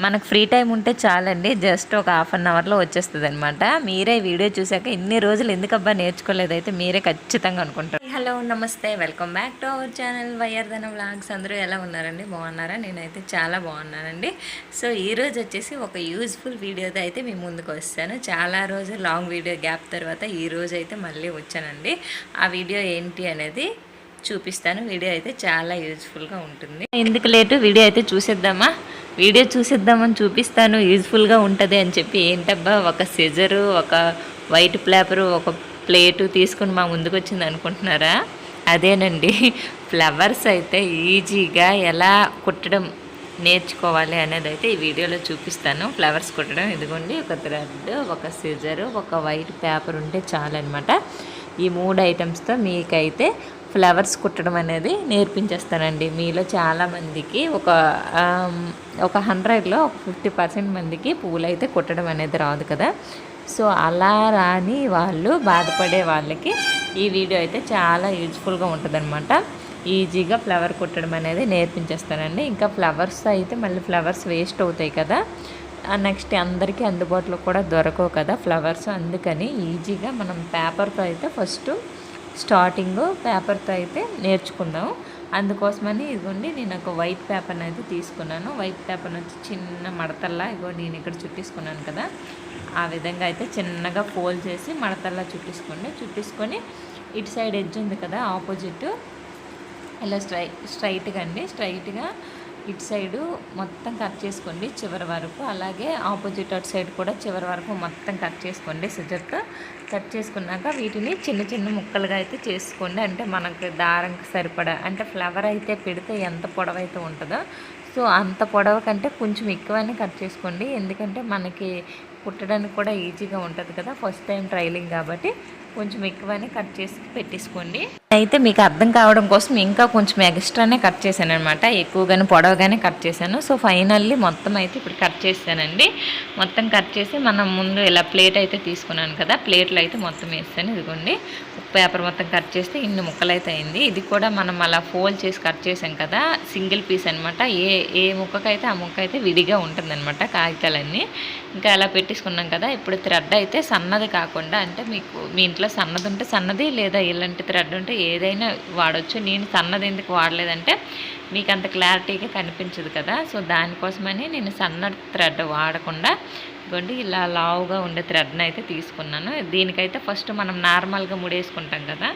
మనకు free time ఉంటే చాలండి. జస్ట్ ఒక హాఫ్ అన్ అవర్లో వచ్చేస్తుంది అనమాట మీరే వీడియో చూశాక ఇన్ని రోజులు ఎందుకబ్బా నేర్చుకోలేదైతే మీరే ఖచ్చితంగా అనుకుంటారు. హలో నమస్తే. Welcome back to our channel వైఆర్ధన vlogs అందరూ ఎలా ఉన్నారండి? బాగున్నారా? నేనైతే చాలా బాగున్నానండి. సో ఈ రోజు వచ్చేసి ఒక యూజ్ఫుల్ వీడియోతో అయితే మీ ముందుకు వస్తాను. చాలా రోజు లాంగ్ వీడియో గ్యాప్ తర్వాత ఈ రోజు అయితే మళ్ళీ వచ్చానండి. ఆ వీడియో ఏంటి అనేది చూపిస్తాను. వీడియో అయితే చాలా యూజ్ఫుల్గా ఉంటుంది. ఎందుకు లేటు? వీడియో అయితే చూసేద్దామా? వీడియో చూసిద్దామని చూపిస్తాను యూజ్ఫుల్గా ఉంటుంది అని చెప్పి ఏంటబ్బా ఒక సిజరు ఒక వైట్ పేపరు ఒక ప్లేటు తీసుకుని మా ముందుకు వచ్చింది అనుకుంటున్నారా? అదేనండి. ఫ్లవర్స్ అయితే ఈజీగా ఎలా కుట్టడం నేర్చుకోవాలి అనేది అయితే ఈ వీడియోలో చూపిస్తాను. ఫ్లవర్స్ కుట్టడం ఇదిగోండి ఒక థ్రెడ్ ఒక సిజరు ఒక వైట్ పేపర్ ఉంటే చాలన్నమాట ఈ మూడు ఐటమ్స్తో మీకైతే ఫ్లవర్స్ కుట్టడం అనేది నేర్పించేస్తానండి. మీలో చాలామందికి ఒక ఒక హండ్రెడ్లో ఒక ఫిఫ్టీ పర్సెంట్ మందికి పువ్వులు అయితే కుట్టడం అనేది రాదు కదా. సో అలా రాని వాళ్ళు బాధపడే వాళ్ళకి ఈ వీడియో అయితే చాలా యూజ్ఫుల్గా ఉంటుందన్నమాట. ఈజీగా ఫ్లవర్ కుట్టడం అనేది నేర్పించేస్తానండి. ఇంకా ఫ్లవర్స్ అయితే మళ్ళీ ఫ్లవర్స్ వేస్ట్ అవుతాయి కదా. నెక్స్ట్ అందరికీ అందుబాటులో కూడా దొరకవు కదా ఫ్లవర్స్. అందుకని ఈజీగా మనం పేపర్తో అయితే ఫస్ట్ స్టార్టింగ్ పేపర్తో అయితే నేర్చుకుందాం. అందుకోసమని ఇదిగోండి నేను ఒక వైట్ పేపర్ని అయితే తీసుకున్నాను. వైట్ పేపర్ వచ్చి చిన్న మడతల్లా ఇగో నేను ఇక్కడ చుట్టేసుకున్నాను కదా. ఆ విధంగా అయితే చిన్నగా ఫోల్డ్ చేసి మడతల్లా చుట్టేసుకోండి. చుట్టేసుకొని ఇటు సైడ్ ఎడ్జ్ ఉంది కదా ఆపోజిట్. ఇలా స్ట్రై స్ట్రైట్గా అండి స్ట్రైట్గా ఇటు సైడు మొత్తం కట్ చేసుకోండి చివరి వరకు. అలాగే ఆపోజిట్ అటు సైడ్ కూడా చివరి వరకు మొత్తం కట్ చేసుకోండి సిజర్తో కట్ చేసుకున్నాక వీటిని చిన్న చిన్న ముక్కలుగా అయితే చేసుకోండి. అంటే మనకు దారంకి సరిపడా అంటే ఫ్లవర్ అయితే పెడితే ఎంత పొడవైతే ఉంటుందో. సో అంత పొడవ కంటే కొంచెం ఎక్కువనే కట్ చేసుకోండి. ఎందుకంటే మనకి కుట్టడానికి కూడా ఈజీగా ఉంటుంది కదా. ఫస్ట్ టైం ట్రైలింగ్ కాబట్టి. కొంచెం ఎక్కువనే కట్ చేసి పెట్టేసుకోండి. అయితే మీకు అర్థం కావడం కోసం ఇంకా కొంచెం ఎక్స్ట్రానే కట్ చేశాను అనమాట ఎక్కువగానే పొడవగానే కట్ చేశాను. సో ఫైనల్లీ మొత్తం అయితే ఇప్పుడు కట్ చేశానండి మొత్తం కట్ చేసి మనం ముందు ఇలా ప్లేట్ అయితే తీసుకున్నాను కదా ప్లేట్లో అయితే మొత్తం వేస్తాను. ఇదిగోండి పేపర్ మొత్తం కట్ చేస్తే ఇన్ని ముక్కలు అయితే అయింది. ఇది కూడా మనం అలా ఫోల్డ్ చేసి కట్ చేసాం కదా సింగిల్ పీస్ అనమాట ఏ ఏ ముక్కకైతే ఆ ముక్క అయితే విడిగా ఉంటుందన్నమాట కాగితాలన్నీ. ఇంకా అలా పెట్టేసుకున్నాం కదా ఇప్పుడు థ్రెడ్ అయితే సన్నది కాకుండా అంటే మీకు మీ ఇంట్లో సన్నది ఉంటే సన్నది లేదా ఇలాంటి థ్రెడ్ ఉంటే ఏదైనా వాడచ్చు. నేను సన్నది ఎందుకు వాడలేదంటే మీకు అంత క్లారిటీగా కనిపించదు కదా. సో దానికోసమని నేను సన్న థ్రెడ్ వాడకుండా ఇదిగోండి ఇలా లావుగా ఉండే థ్రెడ్ని అయితే తీసుకున్నాను. దీనికైతే ఫస్ట్ మనం నార్మల్గా ముడేసుకుంటాం కదా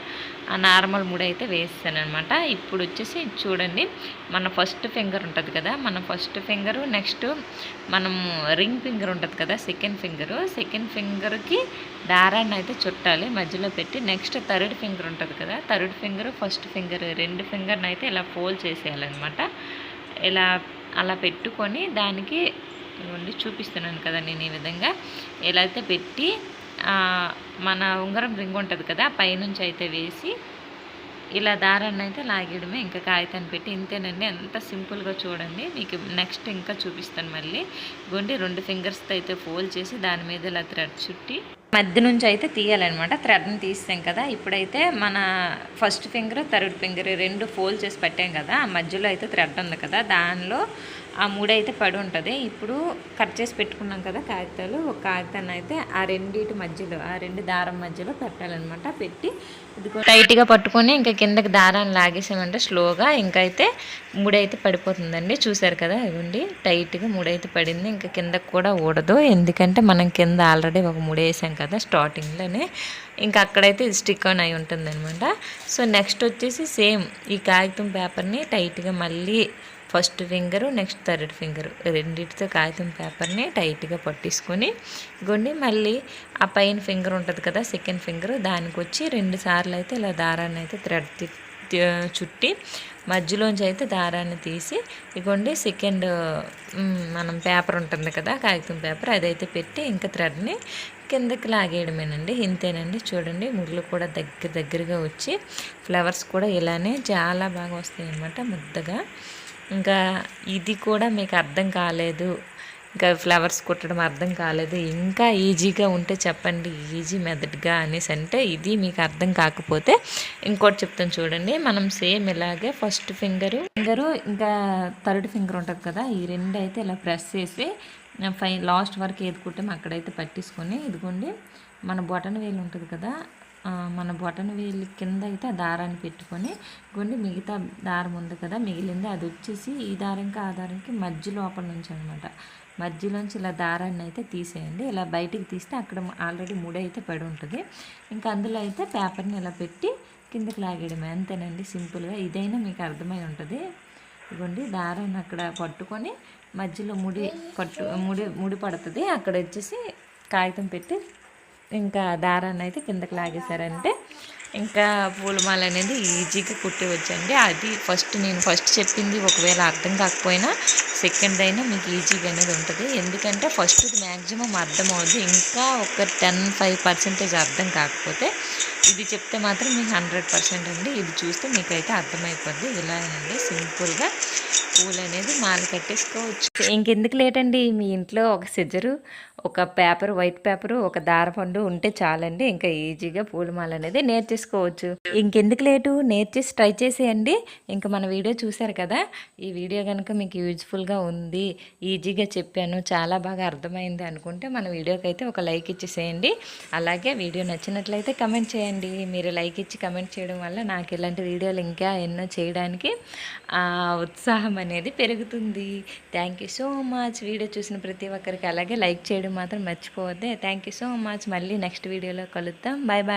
ఆ నార్మల్ ముడి అయితే వేస్తాను అనమాట ఇప్పుడు వచ్చేసి చూడండి మన ఫస్ట్ ఫింగర్ ఉంటుంది కదా మన ఫస్ట్ ఫింగరు నెక్స్ట్ మనము రింగ్ ఫింగర్ ఉంటుంది కదా సెకండ్ ఫింగరు. సెకండ్ ఫింగర్కి దారాన్ని అయితే చుట్టాలి మధ్యలో పెట్టి. నెక్స్ట్ థర్డ్ ఫింగర్ ఉంటుంది కదా థర్డ్ ఫింగర్ ఫస్ట్ ఫింగర్ రెండు ఫింగర్ని అయితే ఇలా ఫోల్డ్ చేసేయాలన్నమాట. ఇలా అలా పెట్టుకొని దానికి ఇవ్వండి చూపిస్తున్నాను కదా నేను ఈ విధంగా. ఎలా అయితే పెట్టి మన ఉంగరం రింగ్ ఉంటుంది కదా పైనుంచి అయితే వేసి ఇలా దారాన్ని అయితే లాగేయడమే ఇంకా కాగితాన్ని పెట్టి. ఇంతేనండి ఎంత సింపుల్గా చూడండి. మీకు నెక్స్ట్ ఇంకా చూపిస్తాను మళ్ళీ. గుండి రెండు ఫింగర్స్తో అయితే ఫోల్డ్ చేసి దాని మీద ఇలా థ్రెడ్ చుట్టి మధ్య నుంచి అయితే తీయాలన్నమాట. థ్రెడ్ని తీస్తాం కదా ఇప్పుడైతే మన ఫస్ట్ ఫింగర్ థర్డ్ ఫింగర్ రెండు ఫోల్డ్ చేసి పెట్టాం కదా మధ్యలో అయితే థ్రెడ్ ఉంది కదా దానిలో ఆ మూడైతే పడి ఉంటుంది. ఇప్పుడు కట్ చేసి పెట్టుకున్నాం కదా కాగితాలు. ఒక కాగితాన్ని అయితే ఆ రెండింటి మధ్యలో ఆ రెండు దారం మధ్యలో పెట్టాలన్నమాట పెట్టి ఇది టైట్గా పట్టుకొని ఇంకా కిందకి దారాన్ని లాగేసామంటే స్లోగా ఇంకైతే మూడైతే పడిపోతుందండి. చూసారు కదా ఇవ్వండి. టైట్గా మూడైతే పడింది. ఇంకా కిందకి కూడా ఊడదు. ఎందుకంటే మనం కింద ఆల్రెడీ ఒక మూడు వేసాం కదా స్టార్టింగ్లోనే. ఇంకా అక్కడైతే ఇది స్టిక్ ఆన్ అయి ఉంటుందనమాట సో నెక్స్ట్ వచ్చేసి సేమ్ ఈ కాగితం పేపర్ని టైట్గా మళ్ళీ first finger next third finger. రెండింటితో కాగితం పేపర్ని టైట్గా పట్టేసుకొని గొండి మళ్ళీ ఆ పైన ఫింగర్ ఉంటుంది కదా సెకండ్ ఫింగర్ దానికి వచ్చి రెండు సార్లు అయితే ఇలా దారాన్ని అయితే థ్రెడ్ చుట్టి మధ్యలోంచి అయితే దారాన్ని తీసి ఇగోండి సెకండ్ మనం పేపర్ ఉంటుంది కదా కాగితం పేపర్ అదైతే పెట్టి ఇంకా థ్రెడ్ని కిందకి లాగేయడమేనండి. ఇంతేనండి చూడండి ముగ్గులు కూడా దగ్గర దగ్గరగా వచ్చి ఫ్లవర్స్ కూడా ఇలానే చాలా బాగా వస్తాయి అన్నమాట ముద్దగా. ఇంకా ఇది కూడా మీకు అర్థం కాలేదు. ఇంకా ఫ్లవర్స్ కుట్టడం అర్థం కాలేదు. ఇంకా ఈజీగా ఉంటే చెప్పండి. ఈజీ మెథడ్గా అనేసి అంటే ఇది మీకు అర్థం కాకపోతే ఇంకోటి చెప్తాను చూడండి. మనం సేమ్ ఇలాగే ఫస్ట్ ఫింగరు ఫింగరు ఇంకా థర్డ్ ఫింగర్ ఉంటుంది కదా ఈ రెండు అయితే ఇలా ప్రెస్ చేసి ఫై లాస్ట్ వరకు ఏది కుట్టామో అక్కడైతే పట్టేసుకొని ఇదిగోండి. మన బొటన వేలు ఉంటుంది కదా మన బొటన వేలు కింద అయితే ఆ దారాన్ని పెట్టుకొని కొన్ని మిగతా దారం ఉంది కదా మిగిలింది అది వచ్చేసి ఈ దారంకి ఆ దారంకి మధ్య లోపల నుంచి అనమాట మధ్యలోంచి ఇలా దారాన్ని అయితే తీసేయండి. ఇలా బయటికి తీస్తే అక్కడ ఆల్రెడీ ముడి అయితే పడి ఉంటుంది. ఇంకా అందులో అయితే పేపర్ని ఇలా పెట్టి కిందకి లాగేయడమే. అంతేనండి సింపుల్గా ఇదైనా మీకు అర్థమై ఉంటుంది. ఇవ్వండి దారాన్ని అక్కడ పట్టుకొని మధ్యలో ముడి పట్టు ముడి ముడి పడుతుంది. అక్కడ వచ్చేసి కాగితం పెట్టి ఇంకా దారాన్ని అయితే కిందకి లాగేశారంటే ఇంకా పూలమాల అనేది ఈజీగా కుట్టివచ్చండి అది ఫస్ట్ నేను ఫస్ట్ చెప్పింది ఒకవేళ అర్థం కాకపోయినా సెకండ్ అయినా మీకు ఈజీగా అనేది ఉంటుంది. ఎందుకంటే ఫస్ట్ మ్యాక్సిమం అర్థం అవుతుంది ఇంకా ఒక టెన్ ఫైవ్ పర్సెంటేజ్ అర్థం కాకపోతే ఇది చెప్తే మాత్రం మీకు హండ్రెడ్ పర్సెంట్ అండి. ఇది చూస్తే మీకైతే అర్థమైపోద్ది. ఇలాగేనండి. సింపుల్గా పూలు అనేది మాల కట్టేసుకోవచ్చు. ఇంకెందుకు లేటండి? మీ ఇంట్లో ఒక సిజరు ఒక పేపర్ వైట్ పేపరు ఒక దారపండు ఉంటే చాలండి. ఇంకా ఈజీగా పూలమాల అనేది నేర్చేసుకోవచ్చు. ఇంకెందుకు లేటు? నేర్చేసి ట్రై చేసేయండి. ఇంకా మన వీడియో చూశారు కదా? ఈ వీడియో కనుక మీకు యూజ్ఫుల్గా ఉంది ఈజీగా చెప్పాను చాలా బాగా అర్థమైంది అనుకుంటే మన వీడియోకి అయితే ఒక లైక్ ఇచ్చేసేయండి. అలాగే వీడియో నచ్చినట్లయితే కమెంట్ చేయండి. మీరు లైక్ ఇచ్చి కమెంట్ చేయడం వల్ల నాకు ఇలాంటి వీడియోలు ఇంకా ఎన్నో చేయడానికి ఆ, ఉత్సాహం అనేది పెరుగుతుంది. Thank you so much video చూసిన ప్రతి ఒక్కరికి అలాగే లైక్ చేయడం మాత్రం మర్చిపోవద్దే. థ్యాంక్ యూ సో మచ్ మళ్ళీ నెక్స్ట్ వీడియోలో కలుద్దాం. Bye bye